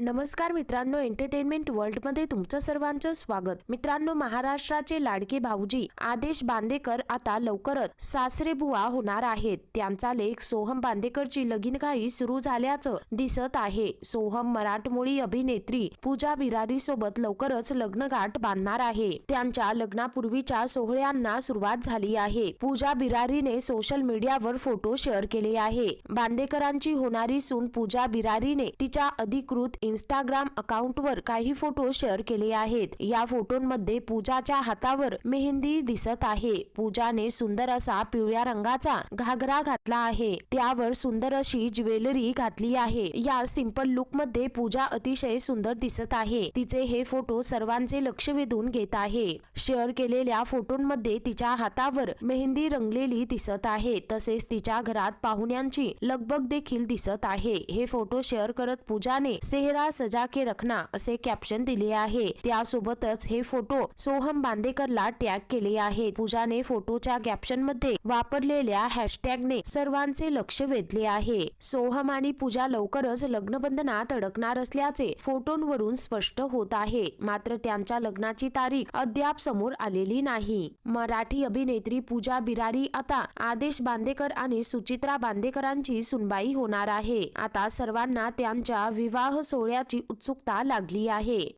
नमस्कार मित्रांनो एंटरटेनमेंट वर्ल्डमध्ये तुमचं सर्वांचं स्वागत. मित्रांनो महाराष्ट्राचे लाडके भाऊजी आदेश बांदेकर आता लवकरच सासरे बुवा होणार आहेत. त्यांचा लेख सोहम बांदेकरची लगीनघाई सुरू झाल्याचं दिसत आहे. सोहम मराठमोळी अभिनेत्री पूजा बिरारी सोबत लवकरच लग्नगाठ बांधणार आहे. त्यांच्या लग्नापूर्वीच्या सोहळ्यांना सुरुवात झाली आहे. पूजा बिरारीने सोशल मीडियावर फोटो शेअर केले आहे. बांदेकरांची होणारी सून पूजा बिरारीने तिच्या अधिकृत इंस्टाग्राम अकाउंटवर काही फोटो शेअर केले आहेत. या फोटोंमध्ये पूजाच्या हातावर मेहंदी दिसत आहे. पूजाने सुंदर असा पिवळ्या रंगाचा घागरा घातला आहे. त्यावर सुंदर अशी ज्वेलरी घातली आहे. या सिंपल लुकमध्ये पूजा अतिशय सुंदर दिसत आहे. तिचे हे फोटो सर्वांचे लक्ष वेधून घेत आहे. शेअर केलेल्या फोटोंमध्ये तिच्या हातावर मेहंदी रंगलेली दिसत आहे. तसेच तिच्या घरात पाहुण्यांची लगबग देखील दिसत आहे. हे फोटो शेअर करत पूजाने सेहरा सजा के रखना असे कॅप्शन दिले आहे. त्यासोबतच हे फोटो सोहम बांदेकरला टॅग केले आहे. पूजाने फोटोच्या कॅप्शनमध्ये वापरलेल्या हॅशटॅगने सर्वांचे लक्ष वेधले आहे. सोहम आणि पूजा लवकरच लग्नबंधनात अडकणार असल्याचे फोटोंवरून स्पष्ट होत आहे. मात्र त्यांच्या लग्नाची तारीख अद्याप समोर आलेली नाही. मराठी अभिनेत्री पूजा बिरारी आता आदेश बांदेकर आणि सुचित्रा बांदेकरांची सुनबाई होणार आहे. आता सर्वांना त्यांच्या विवाह सोहळ्याची उत्सुकता लागली आहे.